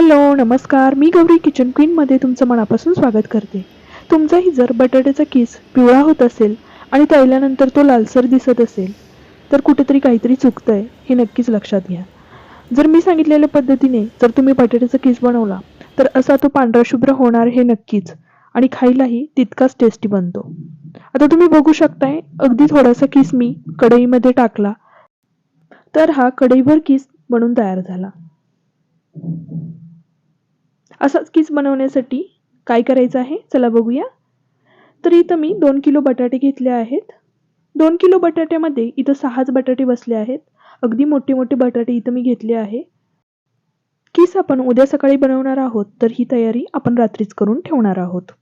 Hello नमस्कार. मी Gauri kitchen क्वीनमध्ये तुमचं मनापासून स्वागत करते. तुमचाही जर बटाट्याचा किस पिवळा होत असेल आणि तळल्यानंतर तो लालसर दिसत असेल तर कुठेतरी काहीतरी चुकतंय हे नक्कीच लक्षात घ्या. जर मी सांगितलेल्या पद्धतीने जर तुम्ही बटाट्याचा किस बनवला तर असा तो पांढरा शुभ्र होणार हे नक्कीच. आणि खायलाही तितकाच टेस्टी बनतो. आता तुम्ही बघू शकताय अगदी थोडासा किस मी कढईमध्ये टाकला तर हा कढईभर किस बनून तयार झाला. असाच किस बनवण्यासाठी काय करायचं आहे? चला बघूया. तर इथं मी दोन किलो बटाटे घेतले आहेत. दोन किलो बटाट्यामध्ये इथं सहाच बटाटे बसले आहेत. अगदी मोठे मोठे बटाटे इथं मी घेतले आहे. किस आपण उद्या सकाळी बनवणार आहोत तर ही तयारी आपण रात्रीच करून ठेवणार आहोत.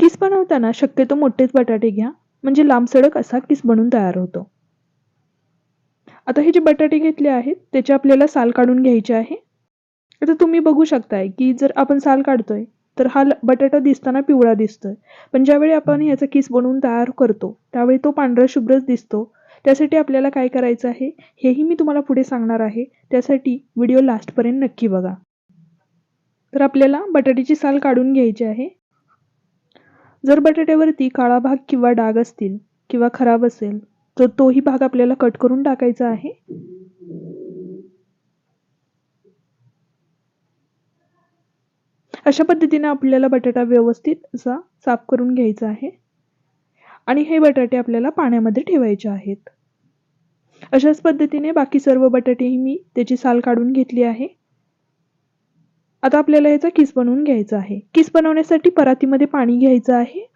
किस बनवताना शक्यतो मोठेच बटाटे घ्या. म्हणजे लांबसडक असा किस बनून तयार होतो. आता हे जे बटाटे घेतले आहेत त्याचे आपल्याला साल काढून घ्यायचे आहे. आता तुम्ही बघू शकताय की जर आपण साल काढतोय तर हा ल- बटाटा दिसताना पिवळा दिसतोय. पण ज्यावेळी आपण याचा किस बनवून तयार करतो त्यावेळी तो पांढरा शुभ्रच दिसतो. त्यासाठी आपल्याला काय करायचं आहे हेही मी तुम्हाला पुढे सांगणार आहे. त्यासाठी व्हिडिओ लास्टपर्यंत नक्की बघा. तर आपल्याला बटाट्याची साल काढून घ्यायची आहे. जर बटाट्यावरती काळा भाग किंवा डाग असतील किंवा खराब असेल तर तोही भाग आपल्याला कट करून टाकायचा आहे. अशा पद्धतीने आपल्याला बटाटा व्यवस्थित असा साफ करून घ्यायचा आहे. आणि हे बटाटे आपल्याला पाण्यामध्ये ठेवायचे आहेत. अशाच पद्धतीने बाकी सर्व बटाटेही मी त्याची साल काढून घेतली आहे. आता आपल्याला याचा किस बनवून घ्यायचा आहे. किस बनवण्यासाठी परातीमध्ये पाणी घ्यायचं आहे.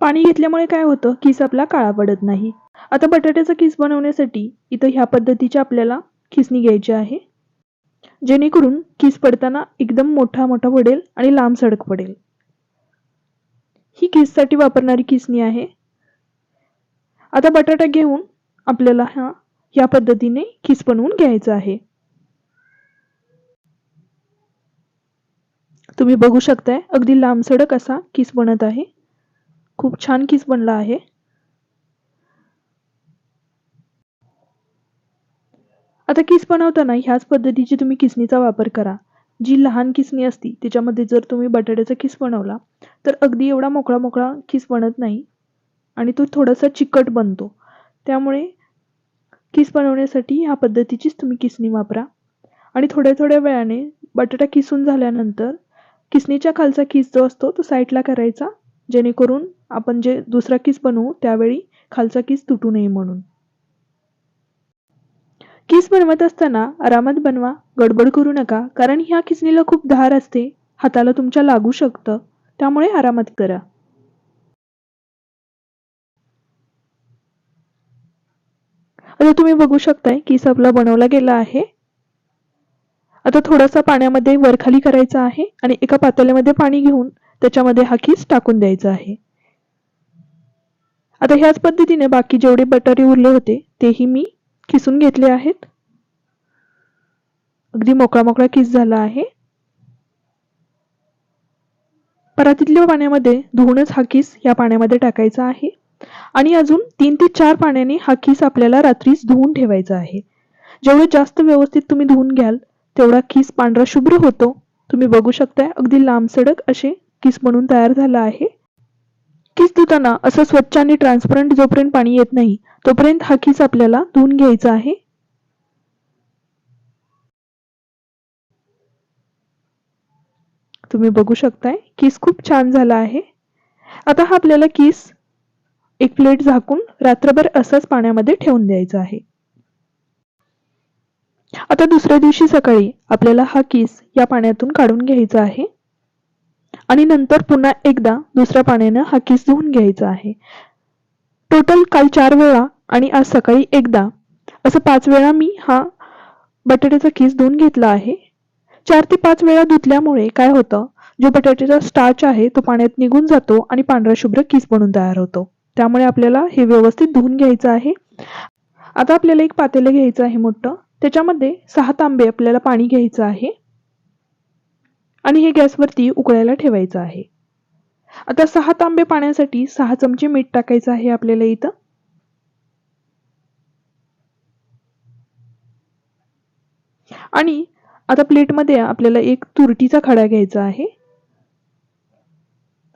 पाणी घेतल्यामुळे काय होतं? किस आपला काळा पडत नाही. आता बटाट्याचा किस बनवण्यासाठी इथं ह्या पद्धतीच्या आपल्याला खिसणी घ्यायची आहे. जेणेकरून किस पडताना एकदम मोठा मोठा पडेल आणि लांब सडक पडेल. ही किससाठी वापरणारी खिसणी आहे. आता बटाटा घेऊन आपल्याला हा या पद्धतीने किस बनवून घ्यायचा आहे. तुम्ही बघू शकताय अगदी लांब सडक असा किस बनत आहे. खूप छान किस बनला आहे. आता किस बनवताना ह्याच पद्धतीची तुम्ही किसणीचा वापर करा. जी लहान किसणी असती त्याच्यामध्ये जर तुम्ही बटाट्याचा किस बनवला तर अगदी एवढा मोकळा मोकळा किस बनत नाही आणि तो थोडासा चिकट बनतो. त्यामुळे किस बनवण्यासाठी ह्या पद्धतीचीच तुम्ही किसणी वापरा. आणि थोड्या थोड्या वेळाने बटाटा किसून झाल्यानंतर किसणीच्या खालचा किस जो असतो तो साईडला करायचा जेणेकरून आपण जे दुसरा किस बनवू त्यावेळी खालचा किस तुटू नये म्हणून. किस बनवत असताना आरामात बनवा गडबड करू नका कारण ह्या किसणीला खूप धार असते हाताला तुमच्या लागू शकतं त्यामुळे आरामात करा. आता तुम्ही बघू शकताय किस आपला बनवला गेला आहे. आता थोडासा पाण्यामध्ये वरखाली करायचा आहे आणि एका पातेल्यामध्ये पाणी घेऊन त्याच्यामध्ये हा किस टाकून द्यायचा आहे. आता ह्याच पद्धतीने बाकी जेवढे बटाटे उरले होते तेही मी किसून घेतले आहेत. अगदी मोकळा मोकळा किस झाला आहे. परातीतल्या पाण्यामध्ये धुवूनच हा किस या पाण्यामध्ये टाकायचा आहे. आणि अजून तीन ते चार पाण्याने हा किस आपल्याला रात्रीच धुवून ठेवायचा आहे. जेवढे जास्त व्यवस्थित तुम्ही धुवून घ्याल तेवढा किस पांढरा शुभ्र होतो. तुम्ही बघू शकताय अगदी लांबसडक असे किस म्हणून तयार झाला आहे. किस धुताना असं स्वच्छ आणि ट्रान्सपरंट जोपर्यंत पाणी येत नाही तोपर्यंत हा किस आपल्याला धुवून घ्यायचा आहे. तुम्ही बघू शकताय किस खूप छान झाला आहे. आता हा आपल्याला किस एक प्लेट झाकून रात्रभर असंच पाण्यामध्ये ठेवून द्यायचा आहे. आता दुसऱ्या दिवशी सकाळी आपल्याला हा किस या पाण्यातून काढून घ्यायचा आहे. आणि नंतर पुन्हा एकदा दुसऱ्या पाण्यानं हा केस धुवून घ्यायचा आहे. टोटल काल चार वेळा आणि आज सकाळी एकदा. असं पाच वेळा मी हा बटाट्याचा केस धुवून घेतला आहे. चार ते पाच वेळा धुतल्यामुळे काय होतं? जो बटाट्याचा स्टार्च आहे तो पाण्यात निघून जातो आणि पांढरा शुभ्र किस बनून तयार होतो. त्यामुळे आपल्याला हे व्यवस्थित धुवून घ्यायचं आहे. आता आपल्याला एक पातेलं घ्यायचं आहे मोठं. त्याच्यामध्ये सहा तांबे आपल्याला पाणी घ्यायचं आहे. आणि हे गॅसवरती उकळायला ठेवायचं आहे. आता सहा तांबे पाण्यासाठी सहा चमचे मीठ टाकायचं आहे आपल्याला इथं. आणि आता प्लेटमध्ये आपल्याला एक तुरटीचा खडा घ्यायचा आहे.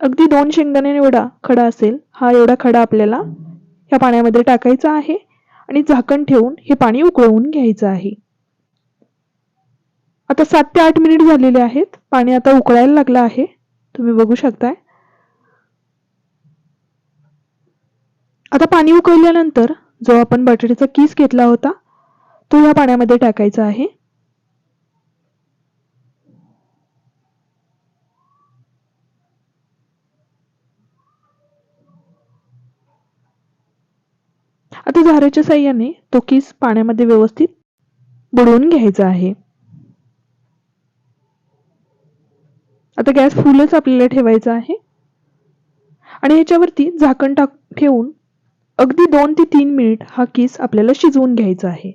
अगदी दोन शेंगदाणे एवढा खडा असेल हा एवढा खडा आपल्याला ह्या पाण्यामध्ये टाकायचा आहे आणि झाकण ठेवून हे पाणी उकळवून घ्यायचं आहे. आता सात ते आठ मिनिट झालेले आहेत. पाणी आता उकळायला लागलं आहे. तुम्ही बघू शकताय. आता पाणी उकळल्यानंतर जो आपण बटाट्याचा किस घेतला होता तो या पाण्यामध्ये टाकायचा आहे. आता झाऱ्याच्या साह्याने तो किस पाण्यामध्ये व्यवस्थित बुडवून घ्यायचा आहे. आता गॅस फुलच आपल्याला ठेवायचा आहे. आणि ह्याच्यावरती झाकण टाक ठेवून अगदी दोन ते तीन मिनिट हा किस आपल्याला शिजवून घ्यायचा आहे.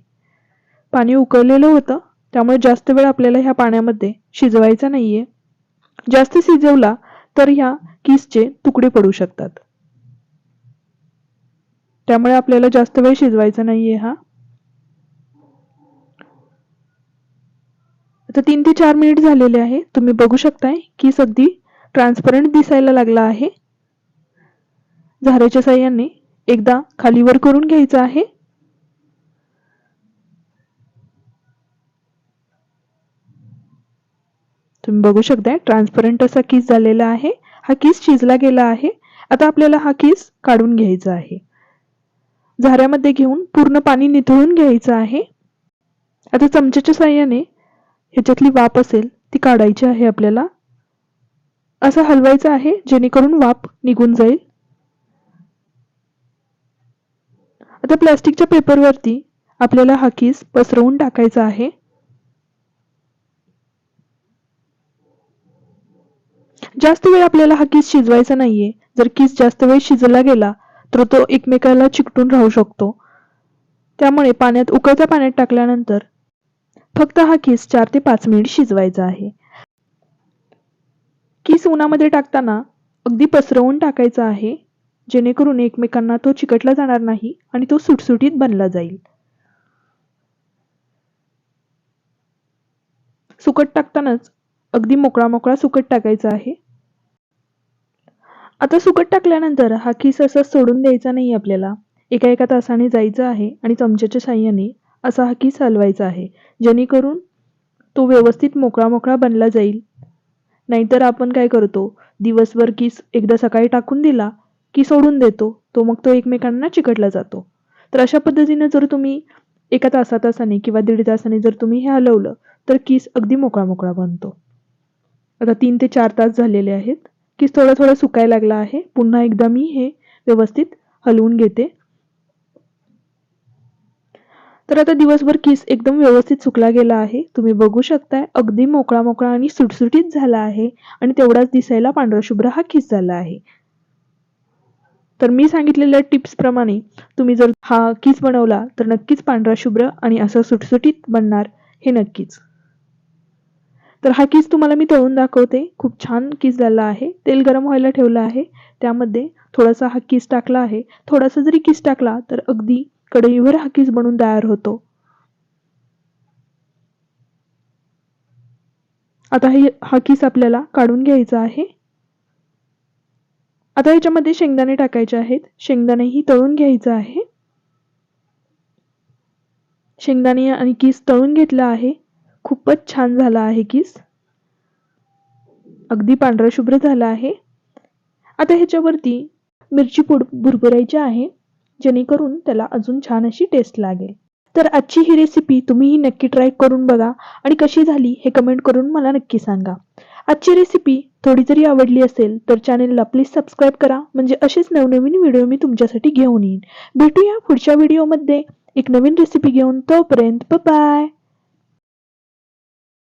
पाणी उकळलेलं होतं त्यामुळे जास्त वेळ आपल्याला ह्या पाण्यामध्ये शिजवायचा नाहीये. जास्त शिजवला तर ह्या किसचे तुकडे पडू शकतात. त्यामुळे आपल्याला जास्त वेळ शिजवायचा नाहीये हा. आता तीन ते चार मिनिट झालेले आहे. तुम्ही बघू शकताय की अगदी ट्रान्सपरंट दिसायला लागला आहे. झाऱ्याच्या साह्याने एकदा खालीवर करून घ्यायचं आहे. तुम्ही बघू शकताय ट्रान्सपरंट असा किस झालेला आहे. हा किस शिजला गेला आहे. आता आपल्याला हा किस काढून घ्यायचा आहे. झाऱ्यामध्ये घेऊन पूर्ण पाणी निथळून घ्यायचं आहे. आता चमच्याच्या साह्याने ह्याच्यातली वाफ असेल ती काढायची आहे आपल्याला. असं हलवायचं आहे जेणेकरून वाफ निघून जाईल. आता प्लास्टिकच्या पेपरवरती आपल्याला हा किस पसरवून टाकायचा आहे. जास्त वेळ आपल्याला हा किस शिजवायचा नाहीये. जर किस जास्त वेळ शिजला गेला तर तो एकमेकाला चिकटून राहू शकतो. त्यामुळे पाण्यात उकळत्या पाण्यात टाकल्यानंतर फक्त हा किस चार ते पाच मिनिट शिजवायचा आहे. किस उन्हामध्ये टाकताना अगदी पसरवून टाकायचा आहे जेणेकरून एकमेकांना तो चिकटला जाणार नाही आणि तो सुटसुटीत बनला जाईल. सुकट टाकतानाच अगदी मोकळा मोकळा सुकट टाकायचा आहे. आता सुकट टाकल्यानंतर हा खिस असा सोडून द्यायचा नाही आपल्याला. एका एका तासाने जायचं आहे आणि चमच्याच्या साह्याने असा हा किस हलवायचा आहे. जेणेकरून तो व्यवस्थित मोकळा मोकळा बनला जाईल. नाहीतर आपण काय करतो? दिवसभर किस एकदा सकाळी टाकून दिला की सोडून देतो तो मग तो एकमेकांना चिकटला जातो. तर अशा पद्धतीने जर तुम्ही एका तासा तासाने किंवा दीड तासाने जर तुम्ही हे हलवलं तर किस अगदी मोकळा मोकळा बनतो. आता तीन ते चार तास झालेले आहेत. किस थोडा थोडा सुकायला लागला आहे. पुन्हा एकदा मी हे व्यवस्थित हलवून घेते. तर आता दिवसभर किस एकदम व्यवस्थित सुकला गेला आहे. तुम्ही बघू शकताय अगदी मोकळा मोकळा आणि सुटसुटीत झाला आहे आणि तेवढाच दिसायला पांढरा शुभ्र हा किस झाला आहे. तर मी सांगितलेल्या टिप्स प्रमाणे तुम्ही जर हा किस बनवला तर नक्कीच पांढरा शुभ्र आणि असं सुटसुटीत बनणार हे नक्कीच. तर हा किस तुम्हाला मी तळून दाखवते. खूप छान किस झाला आहे. तेल गरम व्हायला ठेवलं आहे. त्यामध्ये थोडासा हा किस टाकला आहे. थोडासा जरी किस टाकला तर अगदी कढईवर हाकीज बनून तयार होतो. आता हे हा किस आपल्याला काढून घ्यायचा आहे. आता याच्यामध्ये शेंगदाणे टाकायचे आहेत. शेंगदाणेही तळून घ्यायचं आहे. शेंगदाणे आणि किस तळून घेतला आहे. खूपच छान झाला आहे किस. अगदी पांढरा शुभ्र झाला आहे. आता ह्याच्यावरती मिरची पुड भुरभुरायची आहे. जेणेकरून त्याला अजून छान अशी टेस्ट लागेल. तर आजची ही रेसिपी तुम्हीही नक्की ट्राय करून बघा आणि कशी झाली हे कमेंट करून मला नक्की सांगा. आजची रेसिपी थोडी जरी आवडली असेल तर चॅनेलला प्लीज सबस्क्राईब करा म्हणजे असेच नवनवीन व्हिडिओ मी तुमच्यासाठी घेऊन येईन. भेटूया पुढच्या व्हिडिओमध्ये एक नवीन रेसिपी घेऊन तोपर्यंत बाय